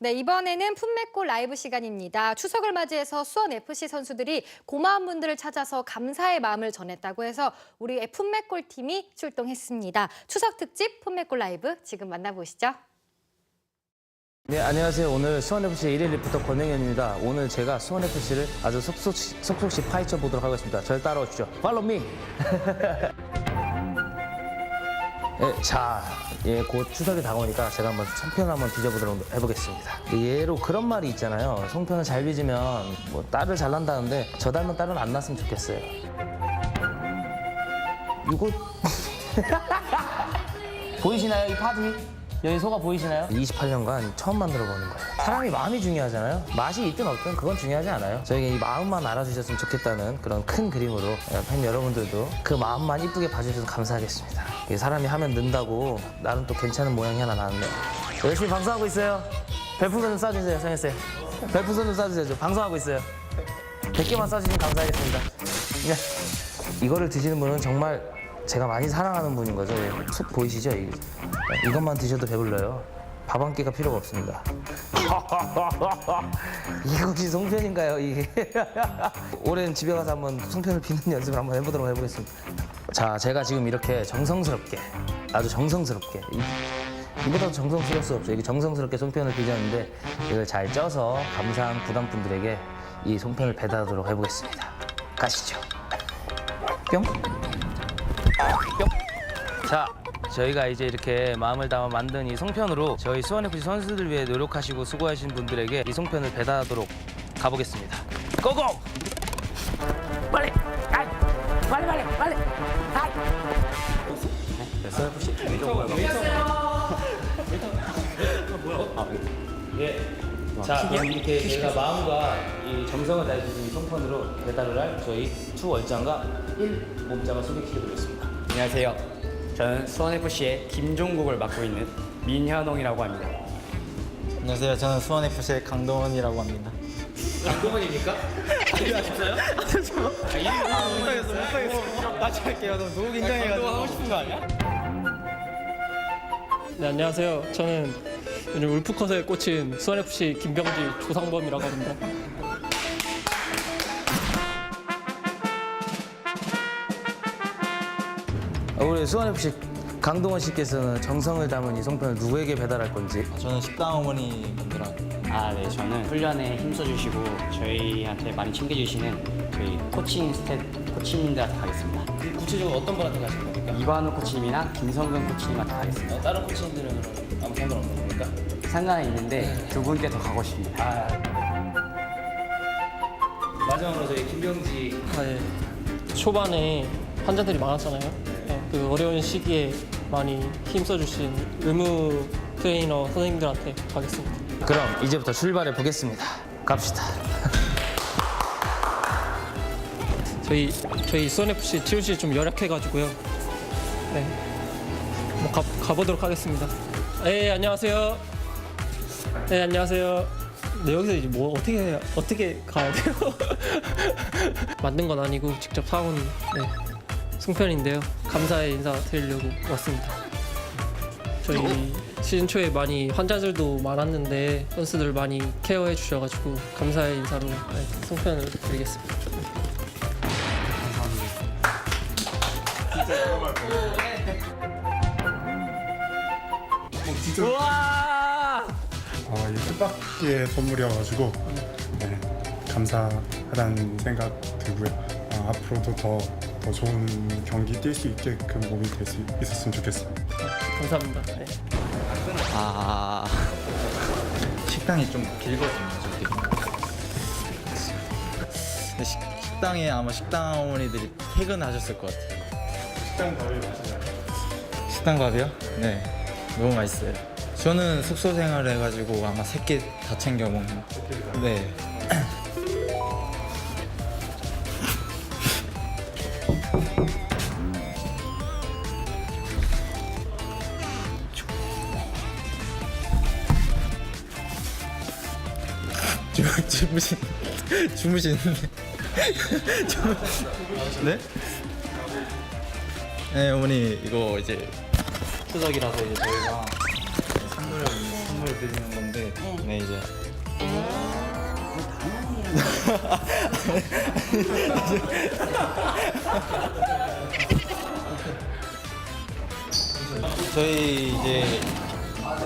네, 이번에는 품맥골 라이브 시간입니다. 추석을 맞이해서 수원 FC 선수들이 고마운 분들을 찾아서 감사의 마음을 전했다고 해서 우리 품맥골 팀이 출동했습니다. 추석 특집 품맥골 라이브 지금 만나보시죠. 네, 안녕하세요. 오늘 수원FC 1일 리포터 권영현입니다. 오늘 제가 수원FC를 아주 속속시, 속속시 파헤쳐 보도록 하겠습니다. 저를 따라오시죠. Follow me! 네, 자, 예, 곧 추석이 다가오니까 제가 한번 송편 한번 뒤져보도록 해보겠습니다. 예로 그런 말이 있잖아요. 송편을 잘 빚으면 뭐 딸을 잘 난다는데 저 닮은 딸은 안 났으면 좋겠어요. 이거 보이시나요? 이 파지? 여기 소가 보이시나요? 28년간 처음 만들어 보는 거예요. 사람이 마음이 중요하잖아요. 맛이 있든 없든 그건 중요하지 않아요. 저에게 이 마음만 알아주셨으면 좋겠다는 그런 큰 그림으로 팬 여러분들도 그 마음만 이쁘게 봐주셔서 감사하겠습니다. 이 사람이 하면 는다고 나는 또 괜찮은 모양이 하나 나왔네. 열심히 방송하고 있어요. 별풍선 좀 쏴주세요, 성현쌤. 별풍선 좀 쏴주세요. 저 방송하고 있어요. 100개만 쏴주시면 감사하겠습니다. 네. 이거를 드시는 분은 정말 제가 많이 사랑하는 분인 거죠. 예. 속 보이시죠? 이- 이것만 드셔도 배불러요. 밥 한 끼가 필요가 없습니다. 이것이 송편인가요? 이게 올해는 집에 가서 한번 송편을 빚는 연습을 한번 해보도록 해보겠습니다. 자, 제가 지금 이렇게 정성스럽게 아주 정성스럽게 이- 이보다 더 정성스러울 수 없어요. 이게 정성스럽게 송편을 빚었는데 이걸 잘 쪄서 감사한 구단분들에게 이 송편을 배달하도록 해보겠습니다. 가시죠. 뿅. 뿅. 자, 저희가 이제 이렇게 마음을 담아 만든 이 송편으로 저희 수원FC 선수들 위해 노력하시고 수고하신 분들에게 이 송편을 배달하도록 가보겠습니다. 고고! 빨리! 아이! 빨리 빨리 빨리! 아이! 네, 수원FC 예. 자, 그럼 이렇게 저희가 마음과 이 정성을 다해주신 이 송편으로 배달을 할 저희 투 월장과 1 몸장을 소개시켜드리겠습니다. 안녕하세요. 저는 수원FC의 김종국을 맡고 있는 민현홍이라고 합니다. 안녕하세요. 저는 수원FC의 강동원이라고 합니다. 강동원입니까? 못하겠어, 못 하겠어. 다시 할게요. 너무, 너무 긴장해가지고. 하고 싶은 거 아니야? 네, 안녕하세요. 저는 요즘 울프컷에 꽂힌 수원FC 김병지 조상범이라고 합니다. 아, 우리 수원FC 강동원 씨께서는 정성을 담은 이 송편을 누구에게 배달할 건지 저는 식당 어머니 분들한테 아, 네. 저는 훈련에 힘써주시고 저희한테 많이 챙겨주시는 저희 코칭 스텝 코치님들한테 가겠습니다. 구체적으로 어떤 분한테 가실 겁니까? 이관우 코치님이랑 김성근 코치님한테 가겠습니다. 다른 코치님들은 그럼 아무 상관없는 겁니까? 상관은 있는데 두 분께 더 가고 싶습니다. 아. 마지막으로 저희 김병지 네, 초반에 환자들이 많았잖아요. 네, 그 어려운 시기에 많이 힘써 주신 의무 트레이너 선생님들한테 가겠습니다. 그럼 이제부터 출발해 보겠습니다. 갑시다. 저희 저희 수원FC 치료실이 좀 열악해가지고요. 네, 뭐 가, 가보도록 하겠습니다. 네, 안녕하세요. 네, 안녕하세요. 네, 여기서 이제 뭐 어떻게 해야, 어떻게 가야 돼요? 만든 건 아니고 직접 사온 네, 송편인데요. 감사의 인사 드리려고 왔습니다. 저희 시즌 초에 많이 환자들도 많았는데 선수들 많이 케어해 주셔가지고 감사의 인사로 네, 송편을 드리겠습니다. 어, 이 뜻밖의 선물이어가지고 네, 감사하다는 생각 들고요. 어, 앞으로도 더, 더 좋은 경기 뛸 수 있게끔 몸이 될 수 있었으면 좋겠어요. 감사합니다. 네. 아. 식당이 좀 길거든요, 저기. 근데 식, 식당에 아마 식당 어머니들이 퇴근하셨을 것 같아요. 식당 밥이 맛있나요? 식당 밥이요? 네. 너무 맛있어요. 저는 숙소 생활을 해가지고 아마 세개다 챙겨 먹는. 네. 주, 주무신 주무시는데 주무, 네? 네 어머니 이거 이제 추석이라서 이제 저희가 선물을 선물 드리는 건데 네. 이제 저희 이제 어,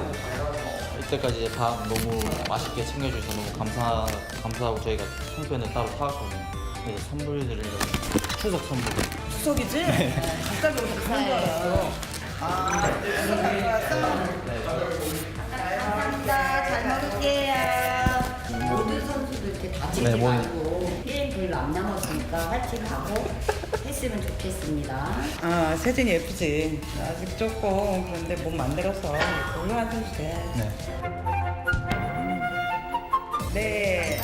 이때까지 이제 밥 너무 맛있게 챙겨주셔서 너무 감사 감사하고 저희가 총편을 따로 사왔거든요. 그래서 선물 드리려고 추석 선물. 추석이지? 갑자기 오늘 그런 줄 알았어. 뭐- 말고 게임 별로 안 남았으니까 화이팅 하고 했으면 좋겠습니다. 아, 세진이 예쁘지. 아직 조금 그런데 몸 만들어서 훌륭한 선수 돼. 네. 네.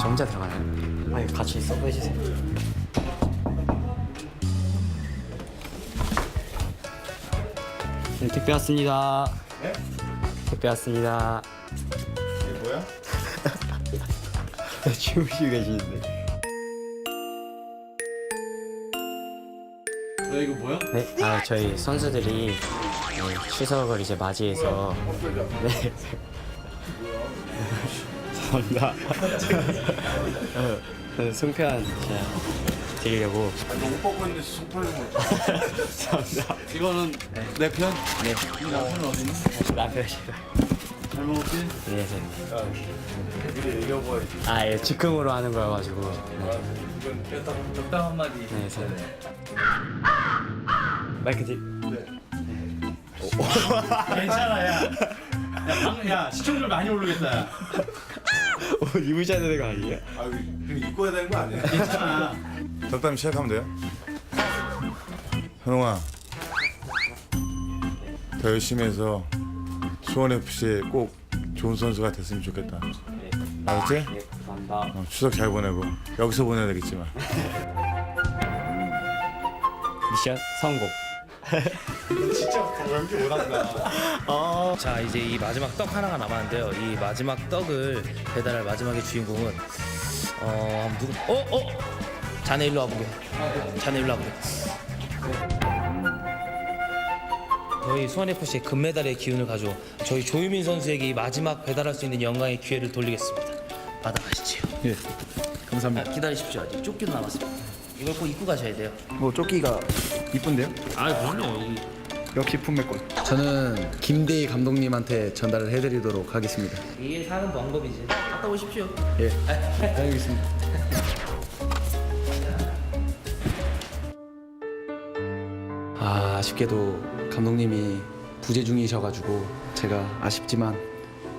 저 혼자 들어가나요? 아니 같이 서브 해주세요. 네, 택배 왔습니다. 네? 택배 왔습니다. 이게 뭐야? 지우시고 계시는데. 너 이거 뭐야? 네, 아 저희 선수들이 네, 추석을 이제 맞이해서 네. 감사합니다. 어, 어, 송편 제가 드리려고. 너무 뻗고 있는데 못. 감사합니다. 이거는 내 편? 네. 남편 어디 있니? 남편 씨가. 잘 먹었지? 네, 네. 미리 얘기해봐야지. 아, 예, 즉흥으로 하는 거여가지고. 네. 이건 적당 한마디. 네, 네. 마이크 디. 괜찮아 야. 야, 방, 야 시청률 많이 오르겠다. 어, 입으셔야 되는 거 아니에요? 아, 그럼 입고 해야 되는 거 아니야? 괜찮아. 적당히 시작하면 돼요. 현웅아, 더 열심히 해서 수원 FC에 꼭 좋은 선수가 됐으면 좋겠다. 알았지? 네, 감사합니다. 어, 추석 잘 보내고 여기서 보내야 되겠지만. 미션 성공. 자 이제 이 마지막 떡 하나가 남았는데요. 이 마지막 떡을 배달할 마지막의 주인공은 어 한번 누구? 어 어. 자네 일로 와보게. 자네 일로 와보게. 저희 수원 FC의 금메달의 기운을 가져 저희 조유민 선수에게 이 마지막 배달할 수 있는 영광의 기회를 돌리겠습니다. 받아가시죠. 예, 감사합니다. 아, 기다리십시오. 아직 조끼도 남았습니다. 이걸 꼭 입고 가셔야 돼요. 뭐 조끼가 이쁜데요? 아 그럼요. 역시 품맥골. 저는 김대희 감독님한테 전달을 해드리도록 하겠습니다. 이게 사는 방법이지. 갔다 오십시오. 예, 알겠습니다. 아, 아쉽게도 감독님이 부재 중이셔가지고 제가 아쉽지만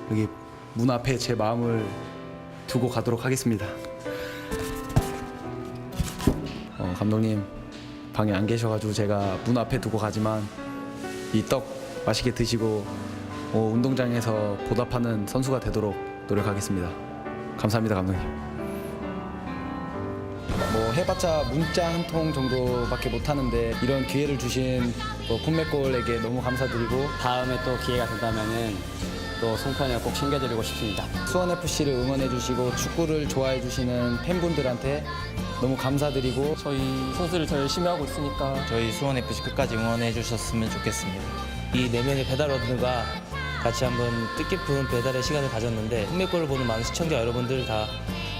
여기 문 앞에 제 마음을 두고 가도록 하겠습니다. 어, 감독님 방에 안 계셔가지고 제가 문 앞에 두고 가지만 이 떡 맛있게 드시고 어, 운동장에서 보답하는 선수가 되도록 노력하겠습니다. 감사합니다, 감독님. 뭐 해봤자 문자 한 통 정도밖에 못 하는데 이런 기회를 주신 뭐 풋맥골에게 너무 감사드리고 다음에 또 기회가 된다면은 또 송편을 꼭 챙겨드리고 싶습니다. 수원 FC를 응원해 주시고 축구를 좋아해 주시는 팬분들한테 너무 감사드리고 저희 선수들 더 열심히 하고 있으니까 저희 수원 FC 끝까지 응원해 주셨으면 좋겠습니다. 이 네 명의 배달 어든과 같이 한번 뜻깊은 배달의 시간을 가졌는데 흑맥골을 보는 많은 시청자 여러분들 다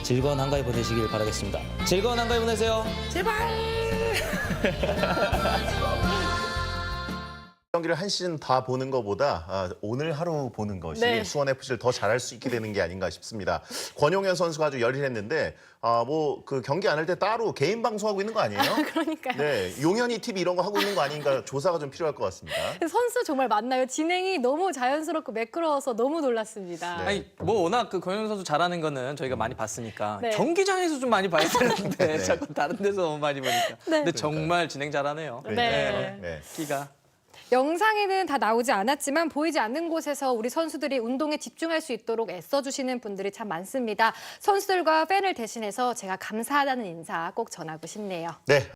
즐거운 한가위 보내시길 바라겠습니다. 즐거운 한가위 보내세요. 경기를 한 시즌 다 보는 것보다 아, 오늘 하루 보는 것이 네. 수원 FC를 더 잘할 수 있게 되는 게 아닌가 싶습니다. 권용현 선수가 아주 열일했는데 아, 뭐 그 경기 안 할 때 따로 개인 방송하고 있는 거 아니에요? 그러니까요. 네, 용현이 TV 이런 거 하고 있는 거 아닌가 조사가 좀 필요할 것 같습니다. 선수 정말 맞나요? 진행이 너무 자연스럽고 매끄러워서 너무 놀랐습니다. 네. 아니 뭐 워낙 그 권영 선수 잘하는 거는 저희가 많이 봤으니까 네. 경기장에서 좀 많이 봐야 되는데 자꾸 다른 데서 너무 많이 보니까. 네. 근데 정말 진행 잘하네요. 네. 네. 키가. 영상에는 다 나오지 않았지만 보이지 않는 곳에서 우리 선수들이 운동에 집중할 수 있도록 애써주시는 분들이 참 많습니다. 선수들과 팬을 대신해서 제가 감사하다는 인사 꼭 전하고 싶네요. 네.